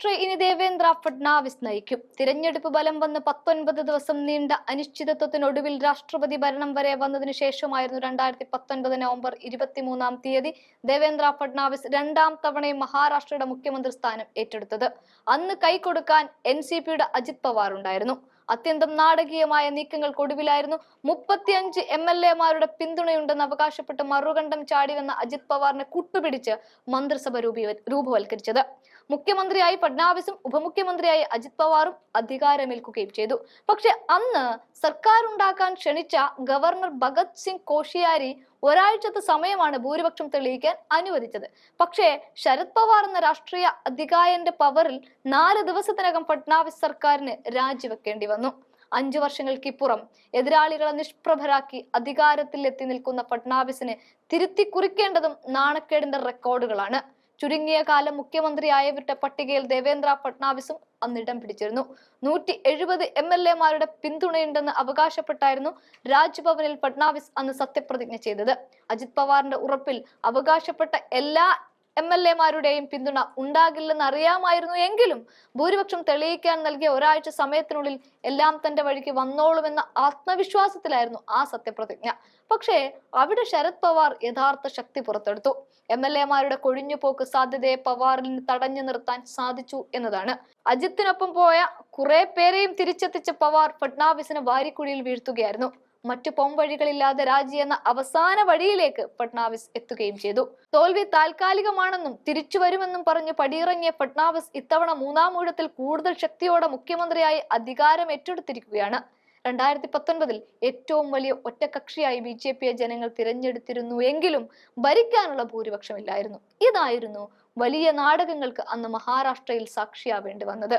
മഹാരാഷ്ട്ര ഇനി ദേവേന്ദ്ര ഫഡ്നാവിസ് നയിക്കും. തിരഞ്ഞെടുപ്പ് ബലം വന്ന് പത്തൊൻപത് ദിവസം നീണ്ട അനിശ്ചിതത്വത്തിനൊടുവിൽ രാഷ്ട്രപതി ഭരണം വരെ വന്നതിനു ശേഷമായിരുന്നു രണ്ടായിരത്തി പത്തൊൻപത് നവംബർ ഇരുപത്തിമൂന്നാം തീയതി ദേവേന്ദ്ര ഫഡ്നാവിസ് രണ്ടാം തവണയും മഹാരാഷ്ട്രയുടെ മുഖ്യമന്ത്രി സ്ഥാനം ഏറ്റെടുത്തത്. അന്ന് കൈകൊടുക്കാൻ എൻ സി പിയുടെ അജിത് പവാർ ഉണ്ടായിരുന്നു. അത്യന്തം നാടകീയമായ നീക്കങ്ങൾക്കൊടുവിലായിരുന്നു മുപ്പത്തിയഞ്ച് എം എൽ എമാരുടെ പിന്തുണയുണ്ടെന്ന് അവകാശപ്പെട്ട് മറുകണ്ഠം ചാടി വന്ന അജിത് പവാറിനെ കൂട്ടുപിടിച്ച് മന്ത്രിസഭ രൂപീ- രൂപവൽക്കരിച്ചത്. മുഖ്യമന്ത്രിയായി ഫഡ്നാവിസും ഉപമുഖ്യമന്ത്രിയായി അജിത് പവാറും അധികാരമേൽക്കുകയും ചെയ്തു. പക്ഷെ അന്ന് സർക്കാർ ഉണ്ടാക്കാൻ ക്ഷണിച്ച ഗവർണർ ഭഗത് സിംഗ് കോഷിയാരി ഒരാഴ്ചത്തെ സമയമാണ് ഭൂരിപക്ഷം തെളിയിക്കാൻ അനുവദിച്ചത്. പക്ഷേ ശരത് പവാർ എന്ന രാഷ്ട്രീയ അധികായന്റെ പവറിൽ നാല് ദിവസത്തിനകം ഫഡ്നാവിസ് സർക്കാരിന് രാജിവെക്കേണ്ടി വന്നു. അഞ്ചു വർഷങ്ങൾക്കിപ്പുറം എതിരാളികളെ നിഷ്പ്രഭരാക്കി അധികാരത്തിൽ എത്തി നിൽക്കുന്ന ഫഡ്നാവിസിന് തിരുത്തി കുറിക്കേണ്ടതും നാണക്കേടിന്റെ റെക്കോർഡുകളാണ്. ചുരുങ്ങിയ കാലം മുഖ്യമന്ത്രിയായവരുടെ പട്ടികയിൽ ദേവേന്ദ്ര ഫട്നാവിസും അന്നിടം പിടിച്ചിരുന്നു. നൂറ്റി എഴുപത് എം എൽ എമാരുടെ പിന്തുണയുണ്ടെന്ന് അവകാശപ്പെട്ടായിരുന്നു രാജ്ഭവനിൽ ഫട്നാവിസ് അന്ന് സത്യപ്രതിജ്ഞ ചെയ്തത്. അജിത് പവാറിന്റെ ഉറപ്പിൽ അവകാശപ്പെട്ട എല്ലാ എം എൽ എമാരുടെയും പിന്തുണ ഉണ്ടാകില്ലെന്ന് അറിയാമായിരുന്നു എങ്കിലും ഭൂരിപക്ഷം തെളിയിക്കാൻ നൽകിയ ഒരാഴ്ച സമയത്തിനുള്ളിൽ എല്ലാം തന്റെ വഴിക്ക് വന്നോളുമെന്ന ആത്മവിശ്വാസത്തിലായിരുന്നു ആ സത്യപ്രതിജ്ഞ. പക്ഷേ അവിടെ ശരത് പവാർ യഥാർത്ഥ ശക്തി പുറത്തെടുത്തു. എം എൽ എമാരുടെ കൊഴിഞ്ഞുപോക്ക് സാധ്യതയെ പവാറിന് തടഞ്ഞു നിർത്താൻ സാധിച്ചു എന്നതാണ്. അജിത്തിനൊപ്പം പോയ കുറെ പേരെയും തിരിച്ചെത്തിച്ച പവാർ ഫഡ്നാവിസിന് വാരിക്കുഴിയിൽ വീഴ്ത്തുകയായിരുന്നു. മറ്റു പോംവഴികളില്ലാതെ രാജി എന്ന അവസാന വഴിയിലേക്ക് ഫഡ്നാവിസ് എത്തുകയും ചെയ്തു. തോൽവി താൽക്കാലികമാണെന്നും തിരിച്ചു വരുമെന്നും പറഞ്ഞ് പടിയിറങ്ങിയ ഫഡ്നാവിസ് ഇത്തവണ മൂന്നാം ഊഴത്തിൽ കൂടുതൽ ശക്തിയോടെ മുഖ്യമന്ത്രിയായി അധികാരം ഏറ്റെടുത്തിരിക്കുകയാണ് രണ്ടായിരത്തി പത്തൊൻപതിൽ ഏറ്റവും വലിയ ഒറ്റകക്ഷിയായി ബി ജെ പിയെ ജനങ്ങൾ തിരഞ്ഞെടുത്തിരുന്നു എങ്കിലും ഭരിക്കാനുള്ള ഭൂരിപക്ഷമില്ലായിരുന്നു. ഇതായിരുന്നു വലിയ നാടകങ്ങൾക്ക് അന്ന് മഹാരാഷ്ട്രയിൽ സാക്ഷിയാവേണ്ടി വന്നത്.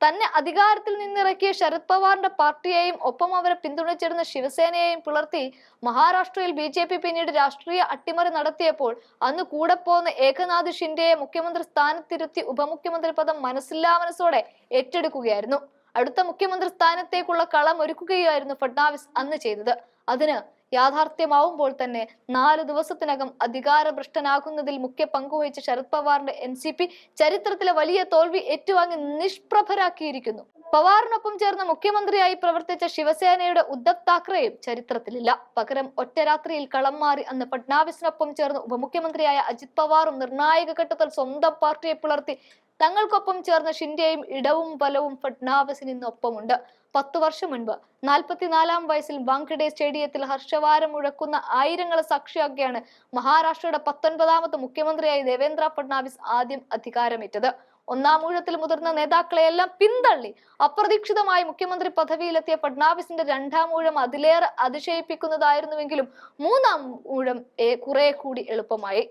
തന്നെ അധികാരത്തിൽ നിന്നിറക്കിയ ശരത് പവാറിന്റെ പാർട്ടിയെയും ഒപ്പം അവരെ പിന്തുണച്ചിരുന്ന ശിവസേനയെയും പുലർത്തി മഹാരാഷ്ട്രയിൽ ബി ജെ പി പിന്നീട് രാഷ്ട്രീയ അട്ടിമറി നടത്തിയപ്പോൾ അന്ന് കൂടെ പോന്ന ഏകനാഥ് ഷിൻഡെയെ മുഖ്യമന്ത്രി സ്ഥാനത്തിരുത്തി ഉപമുഖ്യമന്ത്രി പദം മനസ്സില്ലാ മനസ്സോടെ ഏറ്റെടുക്കുകയായിരുന്നു. അടുത്ത മുഖ്യമന്ത്രി സ്ഥാനത്തേക്കുള്ള കളം ഒരുക്കുകയായിരുന്നു ഫഡ്നാവിസ് അന്ന് ചെയ്തത്. അതിന് യാഥാർത്ഥ്യമാവുമ്പോൾ തന്നെ നാല് ദിവസത്തിനകം അധികാരഭ്രഷ്ടനാകുന്നതിൽ മുഖ്യ പങ്കുവഹിച്ച ശരത് പവാറിന്റെ എൻ സി പി ചരിത്രത്തിലെ വലിയ തോൽവി ഏറ്റുവാങ്ങി നിഷ്പ്രഭരാക്കിയിരിക്കുന്നു. പവാറിനൊപ്പം ചേർന്ന മുഖ്യമന്ത്രിയായി പ്രവർത്തിച്ച ശിവസേനയുടെ ഉദ്ധവ് താക്കറെയും ചരിത്രത്തിലില്ല. പകരം ഒറ്റ രാത്രിയിൽ കളം മാറി അന്ന് ഫഡ്നാവിസിനൊപ്പം ചേർന്ന് ഉപമുഖ്യമന്ത്രിയായ അജിത് പവാറും നിർണായക ഘട്ടത്തിൽ സ്വന്തം പാർട്ടിയെ പിളർത്തി തങ്ങൾക്കൊപ്പം ചേർന്ന ഷിൻഡെയും ഇടവും ബലവും ഫഡ്നാവിസിന് ഇന്നൊപ്പമുണ്ട് പത്തു വർഷം മുൻപ് നാൽപ്പത്തിനാലാം വയസ്സിൽ വാങ്കഡെ സ്റ്റേഡിയത്തിൽ ഹർഷവാരം മുഴക്കുന്ന ആയിരങ്ങളെ സാക്ഷിയാക്കിയാണ് മഹാരാഷ്ട്രയുടെ പത്തൊൻപതാമത് മുഖ്യമന്ത്രിയായി ദേവേന്ദ്ര ഫഡ്നാവിസ് ആദ്യം അധികാരമേറ്റത്. ഒന്നാം ഊഴത്തിൽ മുതിർന്ന നേതാക്കളെയെല്ലാം പിന്തള്ളി അപ്രതീക്ഷിതമായി മുഖ്യമന്ത്രി പദവിയിലെത്തിയ ഫഡ്നാവിസിന്റെ രണ്ടാം ഊഴം അതിലേറെ അതിശയിപ്പിക്കുന്നതായിരുന്നുവെങ്കിലും മൂന്നാം ഊഴം കുറെ കൂടി എളുപ്പമായി.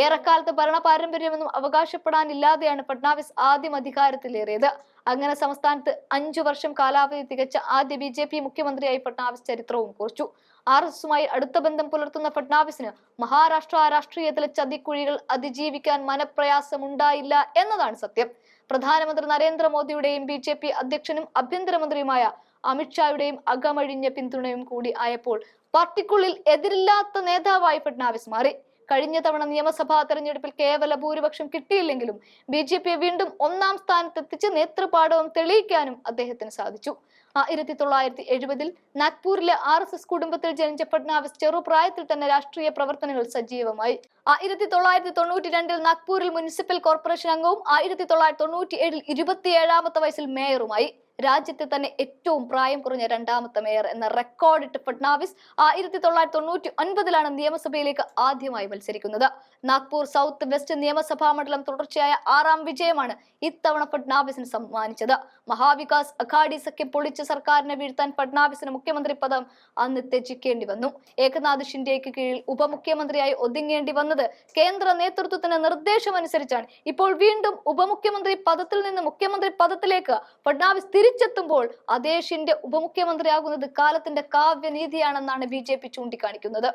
ഏറെക്കാലത്ത് ഭരണ പാരമ്പര്യമൊന്നും അവകാശപ്പെടാനില്ലാതെയാണ് ഫഡ്നാവിസ് ആദ്യം അധികാരത്തിലേറിയത്. അങ്ങനെ സംസ്ഥാനത്ത് അഞ്ചു വർഷം കാലാവധി തികച്ച ആദ്യ ബി ജെ പി മുഖ്യമന്ത്രിയായി ഫഡ്നാവിസ് ചരിത്രവും കുറിച്ചു. ആർ എസ് എസുമായി അടുത്ത ബന്ധം പുലർത്തുന്ന ഫഡ്നാവിസിന് മഹാരാഷ്ട്ര രാഷ്ട്രീയത്തിലെ ചതിക്കുഴികൾ അതിജീവിക്കാൻ മനപ്രയാസമുണ്ടായില്ല എന്നതാണ് സത്യം. പ്രധാനമന്ത്രി നരേന്ദ്രമോദിയുടെയും ബി ജെ പി അധ്യക്ഷനും ആഭ്യന്തരമന്ത്രിയുമായ അമിത്ഷായുടെയും അകമഴിഞ്ഞ പിന്തുണയും കൂടി ആയപ്പോൾ പാർട്ടിക്കുള്ളിൽ എതിരില്ലാത്ത നേതാവായി ഫഡ്നാവിസ് മാറി. കഴിഞ്ഞ തവണ നിയമസഭാ തെരഞ്ഞെടുപ്പിൽ കേവല ഭൂരിപക്ഷം കിട്ടിയില്ലെങ്കിലും ബി ജെ പിയെ വീണ്ടും ഒന്നാം സ്ഥാനത്തെത്തിച്ച് നേതൃപാടവം തെളിയിക്കാനും അദ്ദേഹത്തിന് സാധിച്ചു. ആയിരത്തി തൊള്ളായിരത്തി എഴുപതിൽ നാഗ്പൂരിലെ ആർ എസ് എസ് കുടുംബത്തിൽ ജനിച്ച ഫഡ്നാവിസ് ചെറുപ്രായത്തിൽ തന്നെ രാഷ്ട്രീയ പ്രവർത്തനങ്ങൾ സജീവമായി. ആയിരത്തി തൊള്ളായിരത്തി തൊണ്ണൂറ്റി രണ്ടിൽ നാഗ്പൂരിൽ മുനിസിപ്പൽ കോർപ്പറേഷൻ അംഗവും ആയിരത്തി തൊള്ളായിരത്തി തൊണ്ണൂറ്റി ഏഴിൽ ഇരുപത്തിയേഴാമത്തെ വയസ്സിൽ മേയറുമായി. രാജ്യത്തെ തന്നെ ഏറ്റവും പ്രായം കുറഞ്ഞ രണ്ടാമത്തെ മേയർ എന്ന റെക്കോർഡിട്ട് ഫഡ്നാവിസ് ആയിരത്തി തൊള്ളായിരത്തി തൊണ്ണൂറ്റി ഒൻപതിലാണ് നിയമസഭയിലേക്ക് ആദ്യമായി മത്സരിക്കുന്നത്. നാഗ്പൂർ സൗത്ത് വെസ്റ്റ് നിയമസഭാ മണ്ഡലം തുടർച്ചയായ ആറാം വിജയമാണ് ഇത്തവണ ഫഡ്നാവിസിന് സമ്മാനിച്ചത്. മഹാവികാസ് അഘാഡി സഖ്യം പൊളിച്ച സർക്കാരിനെ വീഴ്ത്താൻ ഫഡ്നാവിസിന് മുഖ്യമന്ത്രി പദം അന്ന് ത്യജിക്കേണ്ടി വന്നു. ഏകനാഥ് ഷിൻഡെയ്ക്ക് കീഴിൽ ഉപമുഖ്യമന്ത്രിയായി ഒതുങ്ങേണ്ടി വന്നത് കേന്ദ്ര നേതൃത്വത്തിന്റെ നിർദ്ദേശമനുസരിച്ചാണ്. ഇപ്പോൾ വീണ്ടും ഉപമുഖ്യമന്ത്രി പദത്തിൽ നിന്ന് മുഖ്യമന്ത്രി പദത്തിലേക്ക് ഫഡ്നാവിസ് തിരിച്ചെത്തുമ്പോൾ അതേ ഷിൻഡെ ഉപമുഖ്യമന്ത്രിയാകുന്നത് കാലത്തിന്റെ കാവ്യനീതിയാണെന്നാണ് ബി ജെ പി ചൂണ്ടിക്കാണിക്കുന്നത്.